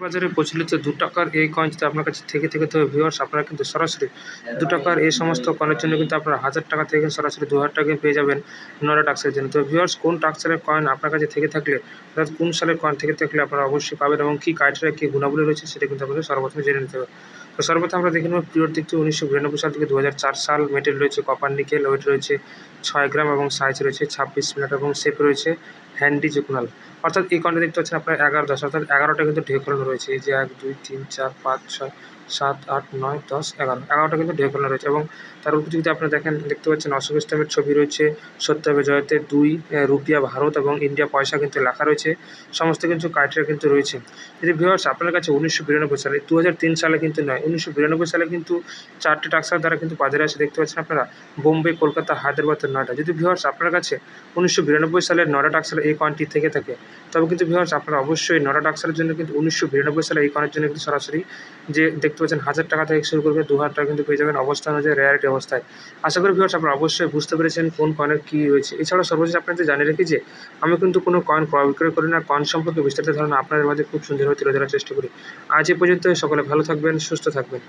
বাজারে প্রচলিত দু টাকার এই কয়েন যদি আপনার কাছে থেকে থেকে তো ভিউয়ার্স আপনারা কিন্তু সরাসরি দু টাকার এই সমস্ত কয়েনের জন্য কিন্তু আপনারা হাজার টাকা থেকে সরাসরি দু হাজার টাকা পেয়ে যাবেন নয়টা টাক্সের জন্য। তো ভিউয়ার্স কোন টাক্সের কয়েন আপনার কাছে থেকে থাকলে, অর্থাৎ কোন সালের কয়েন থেকে থাকলে আপনারা অবশ্যই পাবেন এবং কী ক্রাইটেরিয়া কী গুণাবলী রয়েছে সেটা কিন্তু আপনাদের সর্বপ্রথমে জেনে নিতে হবে। তো সর্বপ্রথম আমরা দেখে নেব পিরিয়ড দিকটি উনিশশো বিরানব্বই সাল থেকে দু হাজার চার সাল মেটেল রয়েছে কপার নিকেল ওয়েট রয়েছে, ছয় গ্রাম এবং সাইজ রয়েছে, ছাব্বিশ মিনিট এবং শেপ রয়েছে হ্যান্ডি জুকুনাল অর্থাৎ এই কয়েনটা দেখতে পাচ্ছেন আপনার এগারো দশ, অর্থাৎ এগারোটা কিন্তু ঢেকলানো রয়েছে। এই যে এক, দুই, তিন, চার, পাঁচ, ছয়, সাত, আট, নয়, দশ, এগারো, এগারোটা কিন্তু ঢেকলানো রয়েছে। এবং তার উপর যদি আপনি দেখেন, দেখতে পাচ্ছেন অশোক ইসলামের ছবি রয়েছে সত্যবে জয়তে দুই রুপিয়া ভারত এবং ইন্ডিয়া পয়সা কিন্তু লেখা রয়েছে। সমস্ত কিছু ক্রাইটেরিয়া কিন্তু রয়েছে। যদি ভিউয়ার্স আপনার কাছে উনিশশো বিরানব্বই সালে দু হাজার তিন সালে কিন্তু নয়, উনিশশো বিরানব্বই সালে কিন্তু চারটে টাক্সার দ্বারা কিন্তু বাজারে আসে। দেখতে পাচ্ছেন আপনারা, বোম্বে, কলকাতা, হায়দ্রাবাদ নয়টা। যদি ভিউয়ার্স আপনার কাছে উনিশশো বিরানব্বই সালের নয়টা টাক্সার, এই কয়েনটি থেকে থাকে। তবে কিন্তু ভিউয়ার্স আপনারা অবশ্যই নয়ডা টাক্সারের জন্য কিন্তু উনিশশো বিরানব্বই সালে এই কয়েনের জন্য কিন্তু সরাসরি যে দেখতে পাচ্ছেন হাজার টাকা থেকে শুরু করবে, দু হাজার টাকা কিন্তু পেয়ে যাবেন অবস্থা অনুযায়ী রেয়ারিটি অবস্থায়। আশা করি ভিউয়ার্স আপনারা অবশ্যই বুঝতে পেরেছেন কোন কয়েনের কী রয়েছে। এছাড়াও সর্বশেষ আপনাদের জানিয়ে রাখি যে, আমি কিন্তু কোনো কয়েন ক্রয় বিক্রয় করি না কয়েন সম্পর্কে বিস্তারিত ধারণা আপনাদের মাঝে খুব সুন্দরভাবে তুলে ধরার চেষ্টা করি। আজ এ পর্যন্ত সকলে ভালো থাকবেন, সুস্থ থাকবেন।